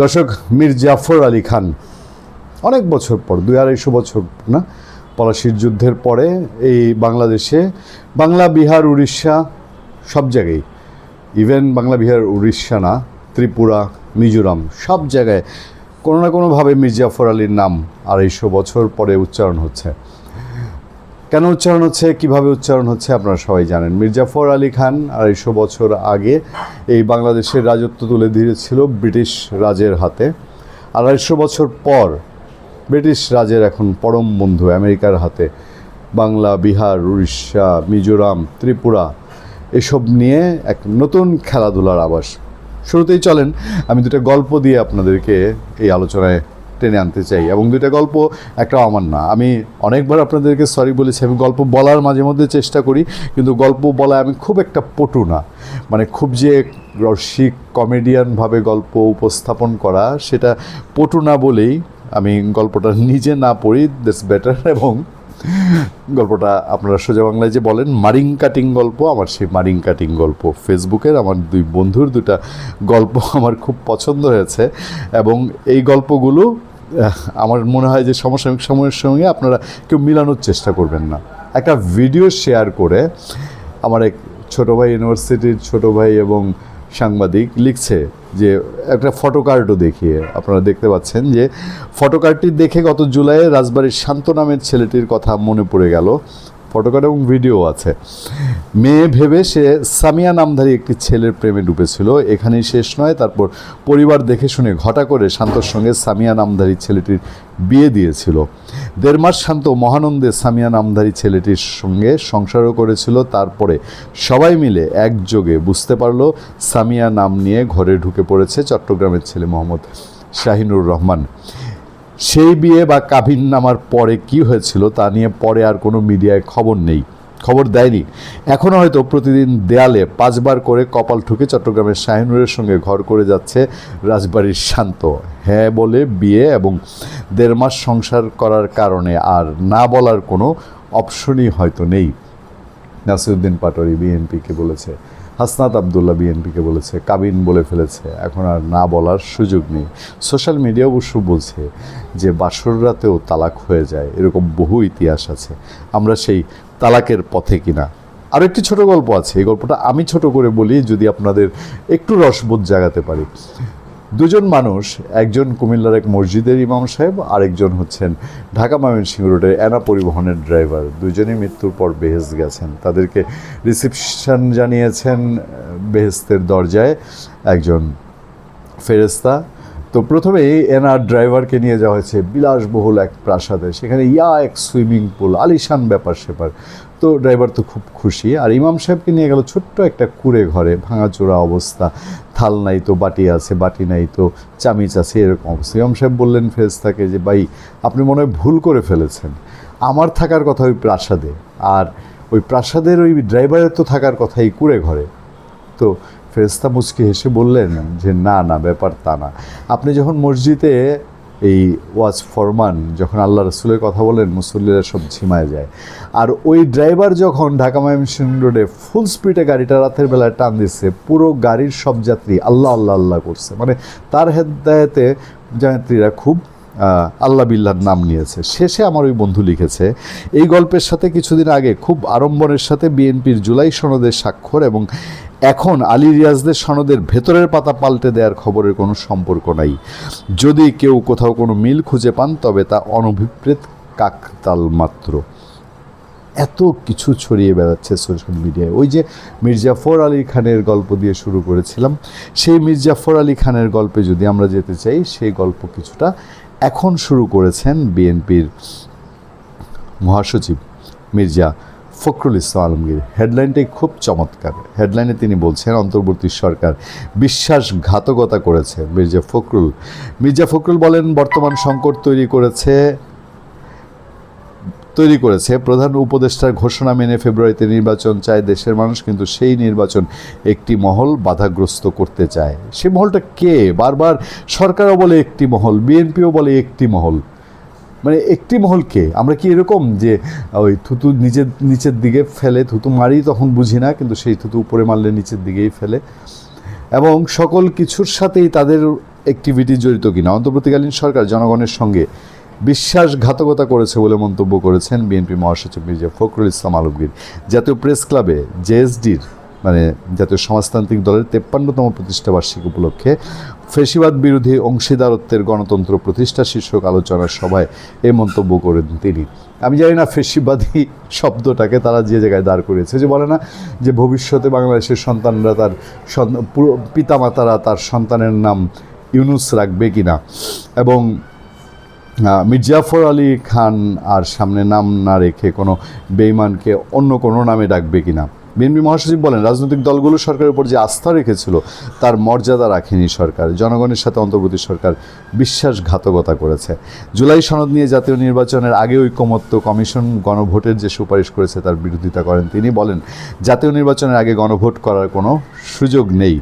দর্শক মীর জাফর আলী খান, অনেক বছর পর, দুই আড়াইশো বছর না, পলাশির যুদ্ধের পরে এই বাংলাদেশে বাংলা, বিহার, উড়িষ্যা সব জায়গায় ইভেন বাংলা, বিহার, উড়িষ্যা না, ত্রিপুরা, মিজোরাম সব জায়গায় কোনো না কোনোভাবে মীর জাফর আলীর নাম আড়াইশো বছর পরে উচ্চারণ হচ্ছে। কেন উচ্চারণ হচ্ছে, কীভাবে উচ্চারণ হচ্ছে, আপনারা সবাই জানেন। মির্জাফর আলী খান আড়াইশো বছর আগে এই বাংলাদেশের রাজত্ব তুলে দিয়েছিল ব্রিটিশ রাজের হাতে। আড়াইশো বছর পর ব্রিটিশ রাজের এখন পরম বন্ধু আমেরিকার হাতে। বাংলা, বিহার, উড়িষ্যা, মিজোরাম, ত্রিপুরা, এসব নিয়ে এক নতুন খেলাধুলার আবাস শুরুতেই চলেন, আমি দুটো গল্প দিয়ে আপনাদেরকে এই আলোচনায় টেনে আনতে চাই। এবং দুইটা গল্প একটা আমার না। আমি অনেকবার আপনাদেরকে সরি বলেছি, আমি গল্প বলার মাঝে মধ্যে চেষ্টা করি, কিন্তু গল্প বলায় আমি খুব একটা পটু না। মানে খুব যে রসিক কমেডিয়ানভাবে গল্প উপস্থাপন করা, সেটা পটু না বলেই আমি গল্পটা নিজে না পড়ি দ্যাটস বেটার এবং গল্পটা আপনারা সোজা বাংলায় যে বলেন, মারিং কাটিং গল্প, আমার সেই মারিং কাটিং গল্প। ফেসবুকের আমার দুই বন্ধুর দুটা গল্প আমার খুব পছন্দ হয়েছে। এবং এই গল্পগুলো আমার মনে হয় যে সমসাময়িক সময়ের সঙ্গে আপনারা কেউ মিলানোর চেষ্টা করবেন না। একটা ভিডিও শেয়ার করে আমার এক ছোটো ভাই ইউনিভার্সিটির ছোটো ভাই এবং সাংবাদিক লিখছে যে একটা ফটোকার্ডও দেখিয়ে। আপনারা দেখতে পাচ্ছেন যে ফটোকার্ডটি দেখে গত জুলাইয়ে রাজবাড়ির শান্ত নামের ছেলেটির কথা মনে পড়ে গেল। ফটোকার্ড এবং ভিডিও আছে। মেয়ে ভেবে সে সামিয়া নামধারী একটি ছেলের প্রেমে ডুবেছিল। এখানেই শেষ নয়, তারপর পরিবার দেখে শুনে ঘটা করে শান্তর সঙ্গে সামিয়া নামধারী ছেলেটির বিয়ে দিয়েছিল। দেড় মাস শান্ত মহানন্দে সামিয়া নামধারী ছেলেটির সঙ্গে সংসারও করেছিল। তারপরে সবাই মিলে একযোগে বুঝতে পারল, সামিয়া নাম নিয়ে ঘরে ঢুকে পড়েছে চট্টগ্রামের ছেলে মোহাম্মদ শাহিনুর রহমান। সেই বিয়ে বা কাবিন নামার পরে কি হয়েছিল তা নিয়ে পরে আর কোনো মিডিয়ায় খবর নেই, খবর দেয়নি। এখনও হয়তো প্রতিদিন দেয়ালে পাঁচবার করে কপাল ঠুকে চট্টগ্রামের শাহিনুরের সঙ্গে ঘর করে যাচ্ছে রাজবাড়ির শান্ত। হ্যাঁ বলে বিয়ে এবং দেড় মাস সংসার করার কারণে আর না বলার কোনো অপশনই হয়তো নেই। নাসিরুদ্দিন পাটোয়ারি, বিএনপিকে বলেছে। হাসনাত আবদুল্লাহ বিএনপিকে বলেছে, কাবিন বলে ফেলেছে, এখন আর না বলার সুযোগ নেই। সোশ্যাল মিডিয়া অবশ্য বলছে যে বাসর রাতেও তালাক হয়ে যায়, এরকম বহু ইতিহাস আছে। আমরা সেই তালাকের পথে কিনা? আর একটি ছোট গল্প আছে, এই গল্পটা আমি ছোট করে বলি, যদি আপনাদের একটু রসবোধ জাগাতে পারি। দুজন মানুষ, একজন কুমিল্লার এক মসজিদের ইমাম সাহেব, আরেকজন হচ্ছেন ঢাকা ময়মনসিংহ রোডের এনা পরিবহনের ড্রাইভার। দুজনেই মৃত্যুর পর বেহেস গেছেন। তাদেরকে রিসেপশন জানিয়েছেন বেহেস্তের দরজায় একজন ফেরেস্তা তো প্রথমে এনার ড্রাইভারকে নিয়ে যাওয়া হয়েছে বিলাসবহুল এক প্রাসাদে। সেখানে ইয়া এক সুইমিং পুল, আলিশান ব্যাপার সেপার। তো ড্রাইভার তো খুব খুশি। আর ইমাম সাহেবকে নিয়ে গেল ছোট্ট একটা কুড়ে ঘরে। ভাঙাচোরা অবস্থা, থাল নাই তো, বাটি আছে, বাটি নাই তো, চামিচ আছে, এরকম অবস্থা। ইমাম সাহেব বললেন ফেরেস্তাকে যে, ভাই, আপনি মনে হয় ভুল করে ফেলেছেন। আমার থাকার কথা ওই প্রাসাদে। আর ওই প্রাসাদের ওই ড্রাইভারের তো থাকার কথা এই কুড়ে ঘরে। তো ফেরেস্তা মুচকি হেসে বললেন যে, না না, ব্যাপার তা না। আপনি যখন মসজিদে এই ওয়াজ ফরমান, যখন আল্লাহ রসুলের কথা বলেন, মুসল্লিরা সব ঝিমায় যায়। আর ওই ড্রাইভার যখন ঢাকা ময়মনসিংহ রোডে ফুল স্পিডে গাড়িটা রাতের বেলায় টান দিচ্ছে পুরো গাড়ির সব যাত্রী আল্লাহ আল্লাহ আল্লাহ করছে। মানে তার হেদায়তে যাত্রীরা খুব আল্লাহ বিল্লার নাম নিয়েছে। শেষে আমার ওই বন্ধু লিখেছে, এই গল্পের সাথে কিছুদিন আগে খুব আড়ম্বরের সাথে বিএনপির জুলাই সনদের স্বাক্ষর এবং এখন আলী রিয়াজদের সনদের ভেতরের পাতা পাল্টে দেওয়ার খবরের কোনো সম্পর্ক নাই। যদি কেউ কোথাও কোনো মিল খুঁজে পান, তবে তা অনভিপ্রেত কাকতাল মাত্র। এত কিছু ছড়িয়ে বেড়াচ্ছে সোশ্যাল মিডিয়ায়। ওই যে মির্জাফর আলী খানের গল্প দিয়ে শুরু করেছিলাম, সেই মির্জাফর আলী খানের গল্পে যদি আমরা যেতে চাই, সেই গল্প কিছুটা এখন শুরু করেছেন বিএনপির মহাসচিব মির্জা ফখরুল ইসলাম আলমগীর হেডলাইনটাই খুব চমৎকার। হেডলাইনে তিনি বলছেন, অন্তর্বর্তী সরকার বিশ্বাসঘাতকতা করেছে। মির্জা ফখরুল মির্জা ফখরুল বলেন, বর্তমান সংকট তৈরি করেছে তৈরি করেছে। প্রধান উপদেষ্টার ঘোষণা মেনে ফেব্রুয়ারিতে নির্বাচন চায় দেশের মানুষ, কিন্তু সেই নির্বাচন একটি মহল বাধাগ্রস্ত করতে চায়। সে মহলটা কে? বারবার সরকারও বলে একটি মহল, বিএনপিও বলে একটি মহল। মানে একটি মহলকে। আমরা কি এরকম যে, ওই থুতু নিচের নিচের দিকে ফেলে, থুতু মারি তখন বুঝি না, কিন্তু সেই থুতু উপরে মারলে নিচের দিকেই ফেলে। এবং সকল কিছুর সাথেই তাদের অ্যাক্টিভিটি জড়িত কিনা। অন্তর্বর্তীকালীন সরকার জনগণের সঙ্গে বিশ্বাসঘাতকতা করেছে বলে মন্তব্য করেছেন বিএনপি মহাসচিব মির্জা ফখরুল ইসলাম আলমগীর। জাতীয় প্রেস ক্লাবে জেএসডির মানে জাতীয় সমাজতান্ত্রিক দলের তেপ্পান্নতম প্রতিষ্ঠাবার্ষিকী উপলক্ষে ফেসিবাদ বিরোধী অংশীদারত্বের গণতন্ত্র প্রতিষ্ঠা শীর্ষক আলোচনার সভায় এই মন্তব্য করেন তিনি। আমি জানি না ফেসিবাদী শব্দটাকে তারা যে জায়গায় দাঁড় করিয়েছে, যে বলে না যে ভবিষ্যতে বাংলাদেশের সন্তানরা তার পিতামাতারা তার সন্তানের নাম ইউনুস রাখবে কি না এবং মির্জাফর আলী খান আর সামনে নাম না রেখে কোনো বেইমানকে অন্য কোনো নামে ডাকবে কিনা? বিএনপি মহাসচিব বলেন, রাজনৈতিক দলগুলো সরকারের উপর যে আস্থা রেখেছিল, তার মর্যাদা রাখেনি সরকার। জনগণের সাথে অন্তর্বর্তী সরকার বিশ্বাসঘাতকতা করেছে। জুলাই সনদ নিয়ে জাতীয় নির্বাচনের আগে ঐকমত্য কমিশন গণভোটের যে সুপারিশ করেছে, তার বিরোধিতা করেন তিনি। বলেন, জাতীয় নির্বাচনের আগে গণভোট করার কোনো সুযোগ নেই।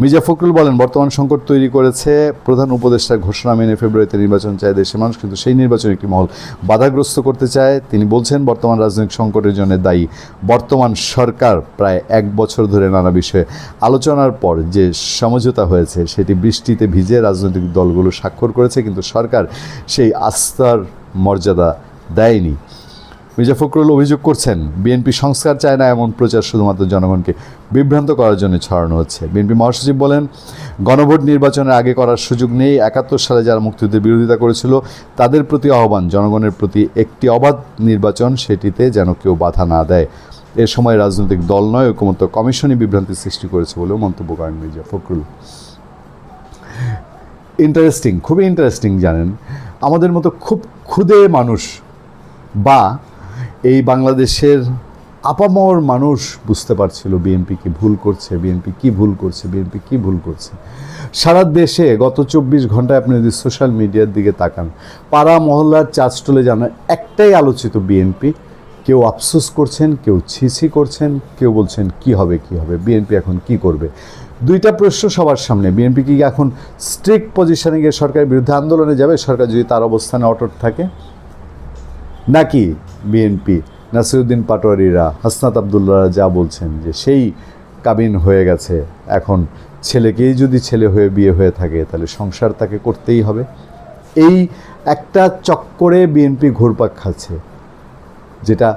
মির্জা ফখরুল বলেন, বর্তমান সংকট তৈরি করেছে, প্রধান উপদেষ্টার ঘোষণা মেনে ফেব্রুয়ারিতে নির্বাচন চায় দেশের মানুষ, কিন্তু সেই নির্বাচন একটি মহল বাধাগ্রস্ত করতে চায়। তিনি বলছেন, বর্তমান রাজনৈতিক সংকটের জন্য দায়ী। বর্তমান সরকার প্রায় এক বছর ধরে নানা বিষয়ে আলোচনার পর যে সমঝোতা হয়েছে, সেটি বৃষ্টিতে ভিজে রাজনৈতিক দলগুলো স্বাক্ষর করেছে, কিন্তু সরকার সেই আস্থার মর্যাদা দেয়নি। মির্জা ফখরুল অভিযোগ করছেন, বিএনপি সংস্কার চায় না এমন প্রচার শুধুমাত্র জনগণকে বিভ্রান্ত করার জন্য ছড়ানো হচ্ছে। বিএনপি মহাসচিব বলেন, গণভোট নির্বাচনের আগে করার সুযোগ নেই। একাত্তর সালে যারা মুক্তিযুদ্ধের বিরোধিতা করেছিল, তাদের প্রতি আহ্বান, জনগণের প্রতি একটি অবাধ নির্বাচন সেটিতে যেন কেউ বাধা না দেয়। এ সময় রাজনৈতিক দল নয়, ঐকমত্য কমিশনই বিভ্রান্তি সৃষ্টি করেছে বলেও মন্তব্য করেন মির্জা ফখরুল। ইন্টারেস্টিং খুবই ইন্টারেস্টিং জানেন। আমাদের মতো খুব ক্ষুদে মানুষ বা এই বাংলাদেশের আপামর মানুষ বুঝতে পারছিল বিএনপি কি ভুল করছে, বিএনপি কি ভুল করছে, বিএনপি কি ভুল করছে। সারা দেশে গত চব্বিশ ঘন্টায় আপনি যদি সোশ্যাল মিডিয়ার দিকে তাকান, পাড়া মহল্লার চাষটলে জানা একটাই আলোচিত বিএনপি, কেউ আফসোস করছেন, কেউ ছিছি করছেন, কেউ বলছেন কি হবে কি হবে, বিএনপি এখন কি করবে? দুইটা প্রশ্ন সবার সামনে, বিএনপি কি এখন স্ট্রিক্ট পজিশনে গিয়ে সরকারের বিরুদ্ধে আন্দোলনে যাবে? সরকার যদি তার অবস্থানে অটট থাকে নাকি বিএনপি নাসিরুদ্দিন পাটোয়ারিরা, হাসনাত আবদুল্লাহ যা বলছেন যে সেই কাবিন হয়ে গেছে, এখন ছেলেকেই যদি ছেলে হয়ে বিয়ে হয়ে থাকে, তাহলে সংসার তাকে করতেই হবে। এই একটা চক্করে বিএনপি ঘুরপাক খাচ্ছে, যেটা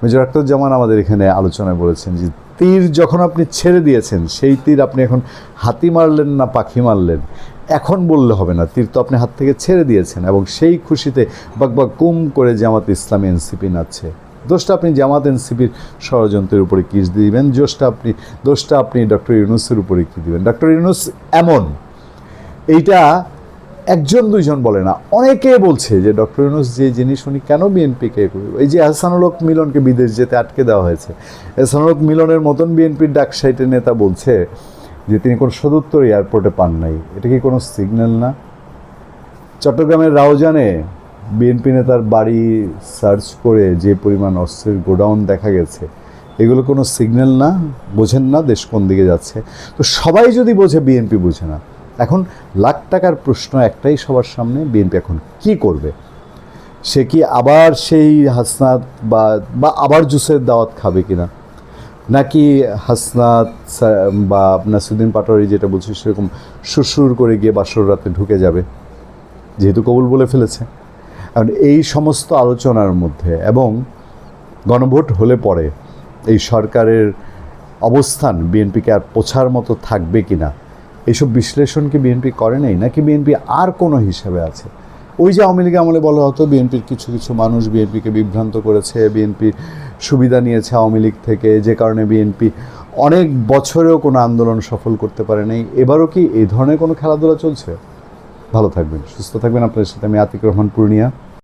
মেজর আখতারুজ্জামান আমাদের এখানে আলোচনায় বলেছেন যে তীর যখন আপনি ছেড়ে দিয়েছেন, সেই তীর আপনি এখন হাতি মারলেন না পাখি মারলেন? এখন বললে হবে না। তীর তো আপনি হাত থেকে ছেড়ে দিয়েছেন এবং সেই খুশিতে বাকবাক কুম করে জামাত ইসলামী এনসিপি নাচছে। দোষটা আপনি জামাত এনসিপির ষড়যন্ত্রের উপরে কিস দিবেন? দোষটা আপনি দোষটা আপনি ডক্টর ইউনুসের উপরে কী দিবেন? ডক্টর ইউনুস এমন। এইটা একজন দুইজন বলে না, অনেকে বলছে যে ডক্টর ইউনুস যে জিনিস উনি কেন বিএনপিকে এই যে হাসানুল হক মিলনকে বিদেশ যেতে আটকে দেওয়া হয়েছে। হাসানুল হক মিলনের মতন বিএনপির ডাকসাইটের নেতা বলছে যে তিনি কোনো সদুত্তর এয়ারপোর্টে পান নাই। এটা কি কোনো সিগন্যাল না? চট্টগ্রামের রাউজানে বিএনপি নেতার বাড়ি সার্চ করে যে পরিমাণ অস্ত্রের গোডাউন দেখা গেছে, এগুলো কোনো সিগন্যাল না? বোঝেন না দেশ কোন দিকে যাচ্ছে। তো সবাই যদি বোঝে, বিএনপি বোঝে না। এখন লাখ টাকার প্রশ্ন একটাই সবার সামনে, বিএনপি এখন কি করবে? সে কি আবার সেই হাসনাত বা বা আবার জুসের দাওয়াত খাবে কিনা? নাকি হাসনাত বা নাসিরুদ্দিন পাটোয়ারি যেটা বলছে সেরকম সুরসুর করে গিয়ে বাসর রাতে ঢুকে যাবে, যেহেতু কবুল বলে ফেলেছে। কারণ এই সমস্ত আলোচনার মধ্যে এবং গণভোট হলে পরে এই সরকারের অবস্থান বিএনপিকে আর পোছার মতো থাকবে কি না এইসব বিশ্লেষণ কি বিএনপি করে নাই? নাকি বিএনপি আর কোনো হিসাবে আছে? ওই যে আওয়ামী লীগ আমলে বলা হতো, বিএনপির কিছু কিছু মানুষ বিএনপিকে বিভ্রান্ত করেছে, বিএনপির সুবিধা নিয়েছে আওয়ামী লীগ থেকে, যে কারণে বিএনপি অনেক বছরেও কোনো আন্দোলন সফল করতে পারে নাই এবারও কি এই ধরনের কোনো খেলাধুলা চলছে? ভালো থাকবেন, সুস্থ থাকবেন। আপনাদের সাথে আমি আতিক রহমান, পূর্ণিয়া।